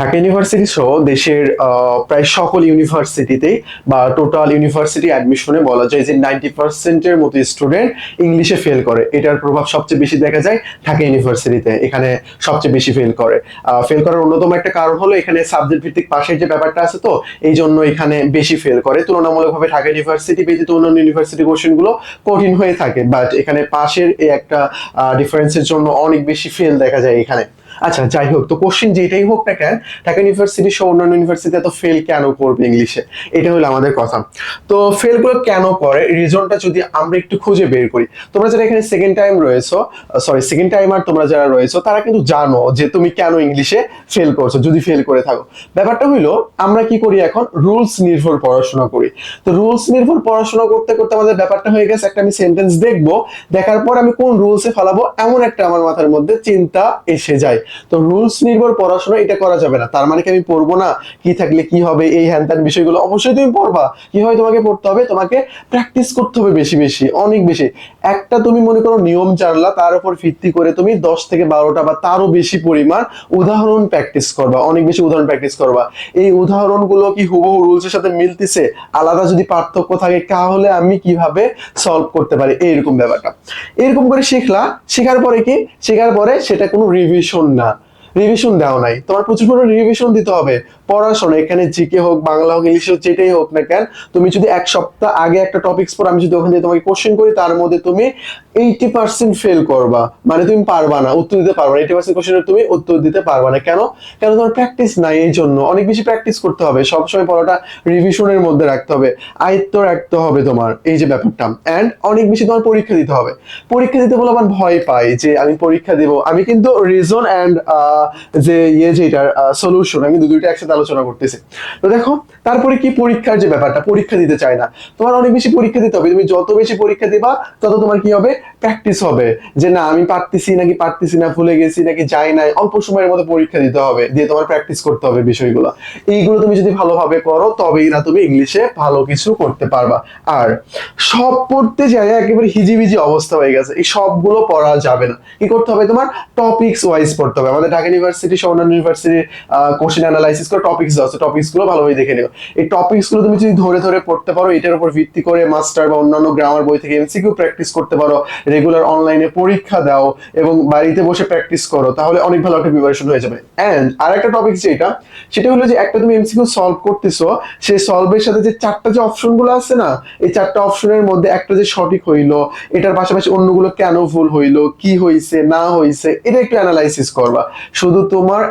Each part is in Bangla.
ঢাকা ইউনিভার্সিটি সহ দেশের প্রায় সকল ইউনিভার্সিটিতে বা টোটাল ইউনিভার্সিটি অ্যাডমিশনে বলা যায় যে নাইনটি পার্সেন্টের মতো স্টুডেন্ট ইংলিশে ফেল করে। এটার প্রভাব সবচেয়ে বেশি দেখা যায় ঢাকা ইউনিভার্সিটিতে এখানে সবচেয়ে বেশি ফেল করে। ফেল করার অন্যতম একটা কারণ হলো এখানে সাবজেক্ট ভিত্তিক পাশের যে ব্যাপারটা আছে তো, এই জন্য এখানে বেশি ফেল করে। তুলনামূলকভাবে ঢাকা ইউনিভার্সিটি ব্যতীত অন্যান্য ইউনিভার্সিটি কোশ্চেনগুলো কঠিন হয়ে থাকে বাট এখানে পাশের এই একটা ডিফারেন্সের জন্য অনেক বেশি ফেল দেখা যায় এখানে। আচ্ছা যাই হোক, তো কোশ্চেন যেটাই হোক না কেন, ঢাকা ইউনিভার্সিটি সহ অন্যান্য ইউনিভার্সিটি এত ফেল কেন করবে ইংলিশে এটা হলো আমাদের কথা। তো ফেলগুলো কেন করে? রিজনটা যদি আমরা একটু খুঁজে বের করি। তোমরা যারা এখানে সেকেন্ড টাইম রয়েছো সরি সেকেন্ড টাইম আর তোমরা যারা রয়েছো, তারা কিন্তু জানো যে তুমি কেন ইংলিশে ফেল করছ, যদি ফেল করে থাকো। ব্যাপারটা হইল আমরা কি করি এখন? রুলস নির্ভর পড়াশোনা করি। তো রুলস নির্ভর পড়াশোনা করতে করতে আমাদের ব্যাপারটা হয়ে গেছে, একটা আমি সেন্টেন্স দেখব, দেখার পর আমি কোন রুলসে ফেলাবো, এমন একটা আমার মাথার মধ্যে চিন্তা এসে যায়। তো রুলস নির্ভর পড়াশোনা এটা করা যাবে না। তার মানে কি আমি পড়ব না? কি থাকলে কি হবে? এই হ্যান ত্যান বিষয়গুলো অবশ্যই তুমি পড়বা। কি হয় তোমাকে পড়তে হবে? তোমাকে প্র্যাকটিস করতে হবে বেশি বেশি, অনেক বেশি। একটা তুমি মনে করো নিয়ম জানলা, তার উপর ভিত্তি করে তুমি দশ থেকে বারোটা বা তারও বেশি পরিমাণ উদাহরণ প্র্যাকটিস করবা। অনেক বেশি উদাহরণ প্র্যাকটিস করবা। এই উদাহরণগুলো কি হুবহু রুলসের সাথে মিলতেছে? আলাদা যদি পার্থক্য থাকে, তাহলে আমি কীভাবে সলভ করতে পারি? এইরকম ব্যাপারটা। এরকম করে শিখলা। শেখার পরে কি? শেখার পরে সেটা কোনো রিভিশন না রিভিশন দেওয়া নাই। তোমার প্রচুর পরিমাণে রিভিশন দিতে হবে। পড়াশোনা, এখানে জিকে হোক, বাংলা হোক, ইংলিশ হোক, যেটাই হোক না কেন, তুমি যদি এক সপ্তাহ আগে একটা টপিক্স পর আমি যদি ওখান তোমাকে কোশ্চেন করি, তার মধ্যে তুমি এইটি পার্সেন্ট ফেল করবা। মানে তুমি পারবা না, উত্তর দিতে পারবা না। এইটি পার্সেন্ট কোশ্চেনের তুমি উত্তর দিতে পারবা না। কেন? কেন তোমার প্র্যাকটিস নাই, এই জন্য। অনেক বেশি প্র্যাকটিস করতে হবে। সবসময় পড়াটা রিভিশনের মধ্যে রাখতে হবে। আয়ত্ত রাখতে হবে তোমার, এই যে ব্যাপারটা। অ্যান্ড অনেক বেশি তোমার পরীক্ষা দিতে হবে। পরীক্ষা দিতে বলে আমার ভয় পাই যে, আমি পরীক্ষা দিব। আমি কিন্তু রিজন অ্যান্ড যে ইয়ে যে এটার সলিউশন আমি দুইটা একসাথে আলোচনা করতেছি। তো দেখো, তারপরে কি পরীক্ষার যে ব্যাপারটা, পরীক্ষা দিতে চায় না। তোমার অনেক বেশি পরীক্ষা দিতে হবে, তুমি যত বেশি পরীক্ষা দিবা, তত তোমার কি হবে? প্র্যাকটিস হবে। যে না, আমি পারতেছি নাকি পারতেছি না, ভুলে গেছি নাকি যাই নাই, অল্প সময়ের মধ্যে পরীক্ষা দিতে হবে, দিয়ে তোমার প্র্যাকটিস করতে হবে বিষয়গুলো। এইগুলো তুমি যদি ভালোভাবে করো, তবেই না তুমি ইংলিশে ভালো কিছু করতে পারবা। আর সব পড়তে যায় একেবারে হিজিবিজি অবস্থা হয়ে গেছে। এই সবগুলো পড়া যাবে না। কি করতে হবে তোমার? টপিকস ওয়াইজ পড়তে হবে। আমাদের ঢাকা ইউনিভার্সিটি সহ অন্যান্য ইউনিভার্সিটির কোশ্চেন অ্যানালাইসিস করে টপিকস আছে টপিকসগুলো ভালোভাবে দেখে নিও। এই টপিকসগুলো তুমি যদি ধরে ধরে পড়তে পারো, এটার উপর ভিত্তি করে মাস্টার বা অন্যান্য গ্রামার বই থেকে এমসিকিউ প্র্যাকটিস করতে পারো রেগুলার অনলাইনে পরীক্ষা দাও এবং বাড়িতে বসে প্র্যাকটিস করো, তাহলে অনেক ভালো একটা প্রিপারেশন হয়ে যাবে। এন্ড আর একটা টপিক যেটা সেটা হলো যে একটা তুমি এমসিকিউ সলভ করতেছো, সেই সলভের সাথে যে চারটা যে অপশনগুলো আছে না, এই চারটা অপশনের মধ্যে একটা যে সঠিক হইল, এটার পাশাপাশি অন্যগুলো কেন ভুল হইল, কি হইছে, না হইছে, এটা একটু অ্যানালাইসিস করবা। শুধু তোমার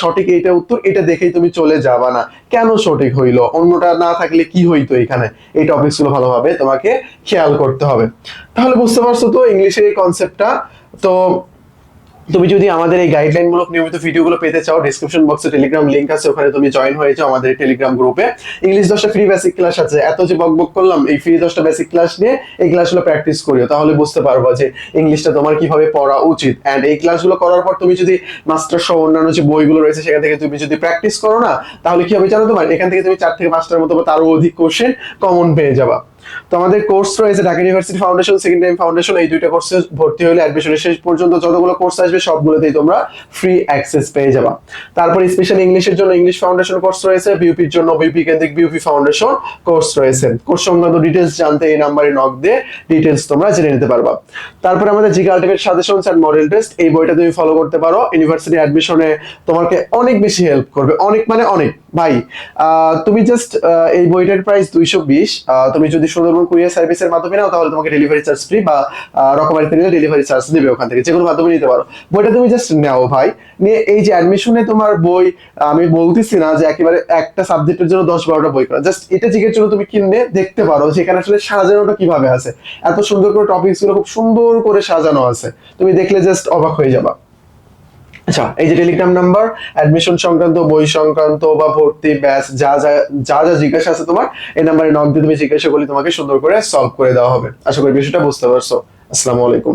সঠিক এইটা উত্তর, এটা দেখেই তুমি চলে যাবা না। কেন সঠিক হইল? অন্যটা না থাকলে কি হইতো এখানে? এই টপিকসগুলো ভালোভাবে তোমাকে খেয়াল করতে হবে। তাহলে বুঝতে পারছ তো, ইংলিশের এই কনসেপ্টটা তো তুমি যদি আমাদের এই গাইডলাইন মূলক নিয়মিত ভিডিওগুলো পেতে চাও ডিসক্রিপশন বক্সে টেলিগ্রাম লিংক আছে, ওখানে তুমি জয়েন হয়ে যাও আমাদের টেলিগ্রাম গ্রুপে ইংলিশ দশটা ফ্রি বেসিক ক্লাস আছে। এত যে বকবক করলাম, এই ফ্রি দশটা বেসিক ক্লাস নিয়ে এই ক্লাসগুলো প্র্যাকটিস করিও, তাহলে বুঝতে পারব যে ইংলিশটা তোমার কীভাবে পড়া উচিত। অ্যান্ড এই ক্লাসগুলো করার পর তুমি যদি মাস্টার সহ অন্যান্য যে বইগুলো রয়েছে, সেখান থেকে তুমি যদি প্র্যাকটিস করো না, তাহলে কি হবে জানো তোমার? এখান থেকে তুমি চার থেকে পাঁচটার মতো বা তারও অধিক কোশ্চেন কমন পেয়ে যাবা। তো আমাদের কোর্স রয়েছে Dhaka university foundation second time foundation এই দুইটা কোর্সে ভর্তি হলে অ্যাডমিশনের শেষ পর্যন্ত যতগুলো কোর্স আসবে সবগুলোতেই তোমরা ফ্রি অ্যাক্সেস পেয়ে যাবা। তারপর স্পেশাল ইংলিশের জন্য ইংলিশ ফাউন্ডেশন কোর্স রয়েছে বিউপির জন্য বিউপি কেন্দ্রিক বিউপি ফাউন্ডেশন কোর্স রয়েছে। কোর্স সংক্রান্ত ডিটেলস জানতে এই নাম্বারে নক দিয়ে ডিটেলস তোমরা জেনে নিতে পারবা। তারপর আমাদের GK ultimate suggestions and model test এই বইটা তুমি ফলো করতে পারো। ইউনিভার্সিটি অ্যাডমিশনে তোমাকে অনেক বেশি হেল্প করবে। অনেক মানে অনেক। ভাই তুমি জাস্ট এই বইটার প্রাইস দুইশো বিশ তুমি যদি সুন্দরবন কুরিয়ার সার্ভিসের মাধ্যমে নাও, তাহলে তোমাকে ডেলিভারি চার্জ ফ্রি বা রকমারিতে নিলে ডেলিভারি চার্জ দিবে ওখান থেকে। যে কোনো মাধ্যমে নিতে পারো। বইটা তুমি জাস্ট নাও ভাই। নিয়ে এই যে অ্যাডমিশনে তোমার বই, আমি বলতেছি না যে একেবারে একটা সাবজেক্টের জন্য দশ বারোটা বই করা জাস্ট এটা জিকের জন্য তুমি কিনে দেখতে পারো যে এখানে আসলে সাজানোটা কীভাবে আছে। এত সুন্দর করে টপিকসগুলো খুব সুন্দর করে সাজানো আছে। তুমি দেখলে জাস্ট অবাক হয়ে যাবা। আচ্ছা এই যে টেলিগ্রাম নাম্বার অ্যাডমিশন সংক্রান্ত, বই সংক্রান্ত বা ভর্তি ব্যাস, যা যা যা যা জিজ্ঞাসা আছে তোমার, এই নাম্বারে নক দিয়ে তুমি জিজ্ঞাসা করলে তোমাকে সুন্দর করে সলভ করে দেওয়া হবে। আশা করি বিষয়টা বুঝতে পারছ। আসসালামু আলাইকুম।